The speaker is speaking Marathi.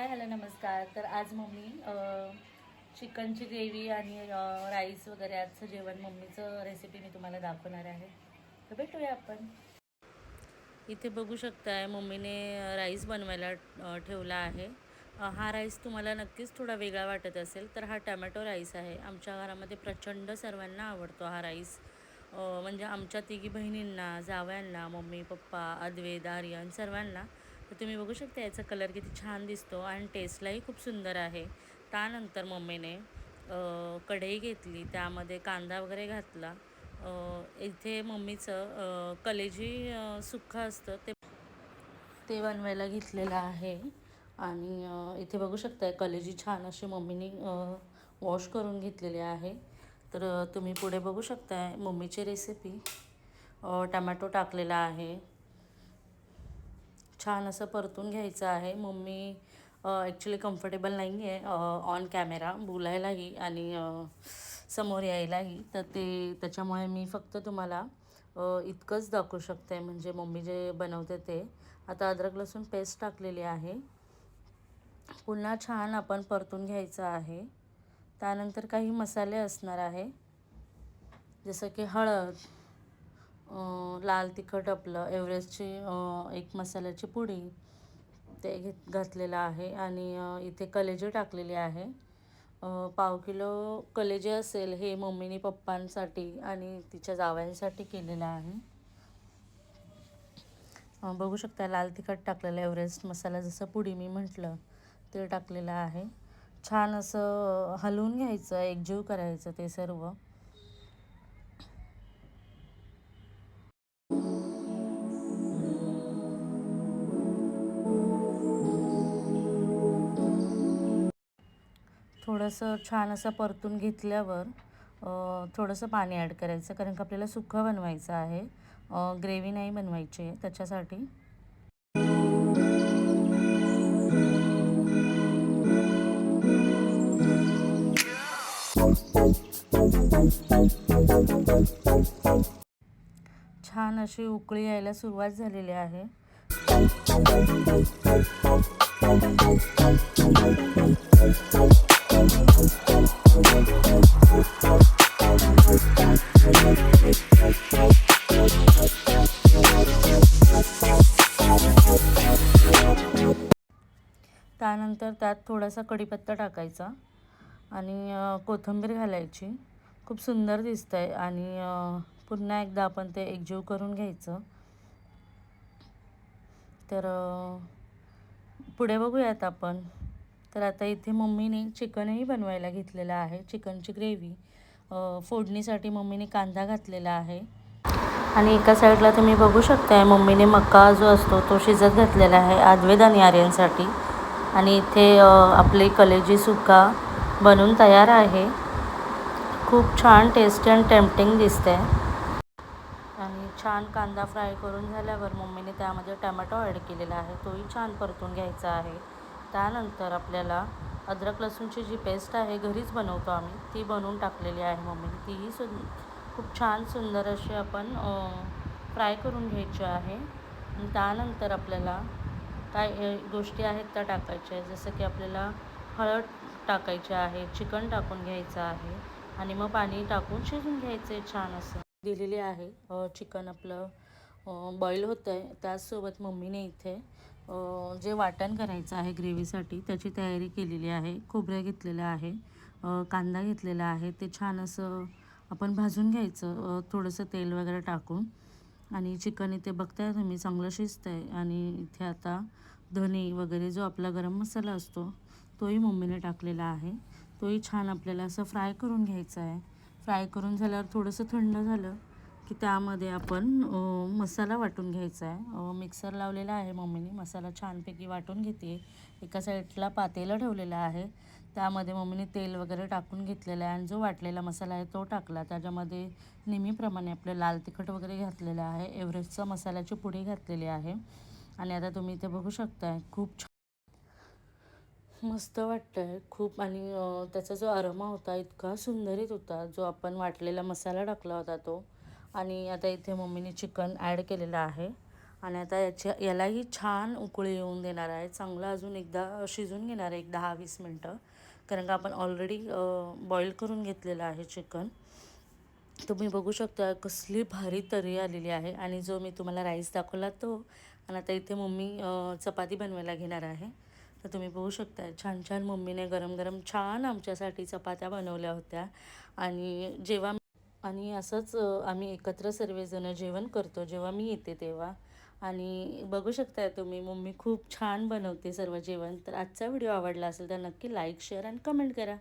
हाय हॅलो नमस्कार. तर आज मम्मी चिकनची ग्रेव्ही आणि राईस वगैरे आजचं जेवण मम्मीचं रेसिपी मी तुम्हाला दाखवणार आहे. तर भेटूया आपण. इथे बघू शकताय मम्मीने राईस बनवायला ठेवला आहे. हा राईस तुम्हाला नक्कीच थोडा वेगळा वाटत असेल तर हा टमॅटो राईस आहे. आमच्या घरामध्ये प्रचंड सर्वांना आवडतो हा राईस. म्हणजे आमच्या तिघी बहिणींना जावयांना मम्मी पप्पा अद्वेद आर्यन सर्वांना तर तुम्ही बघू शकता याचा कलर किती छान दिसतो आणि टेस्टलाही खूप सुंदर आहे. त्यानंतर मम्मीने कढई घेतली त्यामध्ये कांदा वगैरे घातला. इथे मम्मीचं कलेजी अ, असतं ते ते बनवायला घेतलेलं आहे. आणि इथे बघू शकताय कलेजी छान अशी मम्मीने वॉश करून घेतलेली आहे. तर तुम्ही पुढे बघू शकताय मम्मीची रेसिपी. टमॅटो टाकलेला आहे. छान असं परतून घ्यायचं आहे. मम्मी ॲक्च्युली कम्फर्टेबल नाही आहे ऑन कॅमेरा बोलायलाही आणि समोर यायलाही. तर ते त्याच्यामुळे मी फक्त तुम्हाला इतकंच दाखवू शकते. म्हणजे मम्मी जे बनवते ते. आता अद्रक लसूण पेस्ट टाकलेली आहे. पुन्हा छान आपण परतून घ्यायचं आहे. त्यानंतर काही मसाले असणार आहे. जसं की हळद लाल तिखट आपलं एव्हरेस्टची एक मसाल्याची पुडी ते घेत घातलेलं आहे आणि इथे कलेजी टाकलेली आहे. पाव किलो कलेजी असेल हे मम्मीने पप्पांसाठी आणि तिच्या जावयांसाठी केलेलं आहे. बघू शकता लाल तिखट टाकलेलं एव्हरेस्ट मसाला जसं पुडी मी म्हटलं ते टाकलेलं आहे. छान असं हलवून घ्यायचं एकजीव करायचं ते सर्व. थोडंसं छान असं परतून घेतल्यावर थोडंसं पाणी ॲड करायचं. कारण का आपल्याला सुक्कं बनवायचं आहे. ग्रेव्ही नाही बनवायची आहे त्याच्यासाठी. छान अशी उकळी यायला सुरुवात झालेली आहे. त्यानंतर त्यात थोडासा कढीपत्ता टाकायचा आणि कोथिंबीर घालायची. खूप सुंदर दिसतं आहे आणि पुन्हा एकदा आपण ते एकजीव करून घ्यायचं. तर पुढे बघूयात आपण. तर आता इथे मम्मीने चिकनही बनवायला घेतलेलं आहे. चिकनची ग्रेव्ही फोडणीसाठी मम्मीने कांदा घातलेला आहे. आणि एका साईडला तुम्ही बघू शकताय मम्मीने मका जो असतो तो शिजत घातलेला आहे आद्वेद आणि आर्यनसाठी आणि इथे आपली आपले कलेजी सुका बनून तयार आहे. खूप छान टेस्टी आणि टेम्पटिंग दिसते आणि छान कांदा फ्राय करून झाल्यावर मम्मीने त्यामध्ये टमॅटो ॲड केलेला आहे. तोही छान परतून घ्यायचा आहे. त्यानंतर आपल्याला अद्रक लसूणची जी पेस्ट आहे घरीच बनवतो आम्ही. ती बनवून टाकलेली आहे मम्मीने. तीही सुं खूप छान सुंदर अशी आपण फ्राय करून घ्यायची आहे. त्यानंतर आपल्याला काय गोष्टी आहेत त्या टाकायच्या आहे जसं की आपल्याला हळद टाकायची आहे चिकन टाकून घ्यायचं आहे आणि मग पाणी टाकून शिजून घ्यायचं आहे छान असं. दिलेली आहे चिकन आपलं बॉईल होतं आहे त्याचसोबत मम्मीने इथे जे वाटण करायचं आहे ग्रेव्हीसाठी त्याची तयारी केलेली आहे. खोबरं घेतलेलं आहे. कांदा घेतलेला आहे. ते छान असं आपण भाजून घ्यायचं. थोडंसं तेल वगैरे टाकून. आणि चिकन इथे बघताय तुम्ही चांगलं शिजतं आहे आणि इथे आता धने वगैरे जो आपला गरम मसाला असतो तोही मम्मीने टाकलेला आहे. तोही छान आपल्याला असं फ्राय करून घ्यायचा आहे. फ्राय करून झाल्यावर थोडंसं थंड झालं की त्यामध्ये आपण मसाला वाटून घ्यायचा आहे. मिक्सर लावलेला आहे मम्मीने. मसाला छानपैकी वाटून घेते. एका साईडला पातेलं ठेवलेलं आहे. त्यामध्ये मम्मीने तेल वगैरे टाकून घेतलेलं आहे. आणि जो वाटलेला मसाला आहे तो टाकला. त्याच्यामध्ये नेहमीप्रमाणे आपलं लाल तिखट वगैरे घातलेलं आहे. एव्हरेस्टचा मसाल्याची पुडी घातलेली आहे. आणि आता तुम्ही इथे बघू शकताय खूप छान मस्त वाटतं आहे खूप आणि त्याचा जो अरमा होता इतका सुंदरीत होता. जो आपण वाटलेला मसाला टाकला होता तो. आणि आता इथे मम्मीने चिकन ॲड केलेलं आहे. आणि आता याच्या यालाही छान उकळी येऊन देणार आहे. चांगलं अजून एकदा शिजून घेणार आहे एक दहा वीस मिनटं. कारण का आपण ऑलरेडी बॉईल करून घेतलेलं आहे चिकन. तुम्ही बघू शकता कसली भारी तरी आलेली आहे. आणि जो मी तुम्हाला राईस दाखवला तो. आणि आता इथे मम्मी चपाती बनवायला घेणार आहे. तर तुम्ही बघू शकता छान छान मम्मीने गरम गरम छान आमच्यासाठी चपात्या बनवल्या होत्या. आणि जेव्हा आणि असंच आम्ही एकत्र सर्वजण जेवण करतो जेव्हा मी येते तेव्हा. आणि बघू शकताय तुम्ही मम्मी खूप छान बनवते सर्व जेवण. तर आजचा व्हिडिओ आवडला असेल तर नक्की लाईक शेअर आणि कमेंट करा.